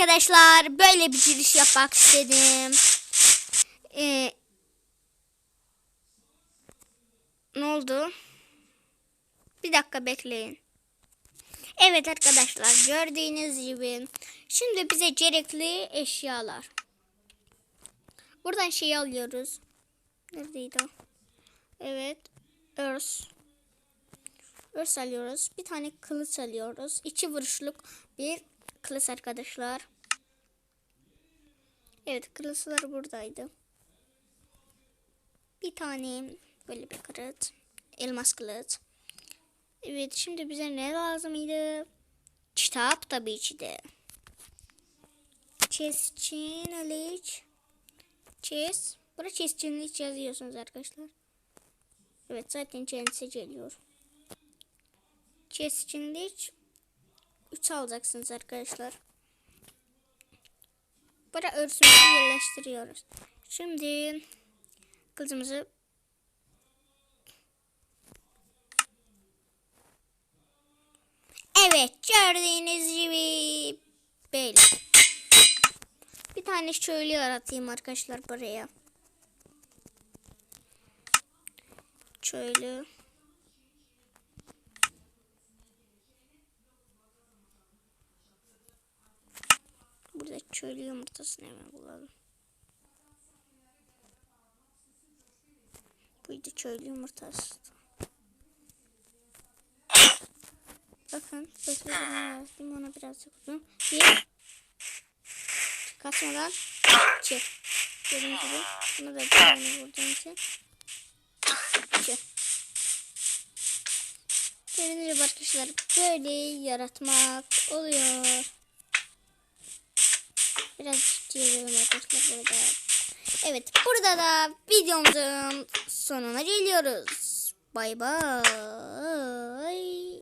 arkadaşlar böyle bir giriş yapmak istedim. Ee, ne oldu? Bir dakika bekleyin. Evet arkadaşlar gördüğünüz gibi şimdi bize gerekli eşyalar. Buradan şey alıyoruz. Neredeydi o? Evet. Örs. Örs alıyoruz. Bir tane kılıç alıyoruz. İki vuruşluk bir kılıç arkadaşlar. Evet kılıçlar buradaydı. Bir tane böyle bir kılıç. Elmas kılıç. Evet şimdi bize ne lazımydı? Kitap tabii ki de. Chess için Aliç. Chess. Burada hiç yazıyorsunuz arkadaşlar. Evet zaten kendisi geliyor. Hiç 3 alacaksınız arkadaşlar. Burada örsümüzü yerleştiriyoruz. Şimdi kılıcımızı Evet gördüğünüz gibi böyle. Bir tane şöyle yaratayım arkadaşlar buraya. Şöyle. Burada çöl yumurtasını hemen bulalım. Buydu çöl yumurtası. Bakın sözlerimi yazdım ona birazcık uzun. Bir. Kaçmadan. İki. Gördüğünüz gibi. Bunu da bir tane vurduğum için. İki. Gördüğünüz arkadaşlar böyle yaratmak oluyor. Biraz alalım arkadaşlar burada. Evet burada da videomuzun sonuna geliyoruz. Bay bay.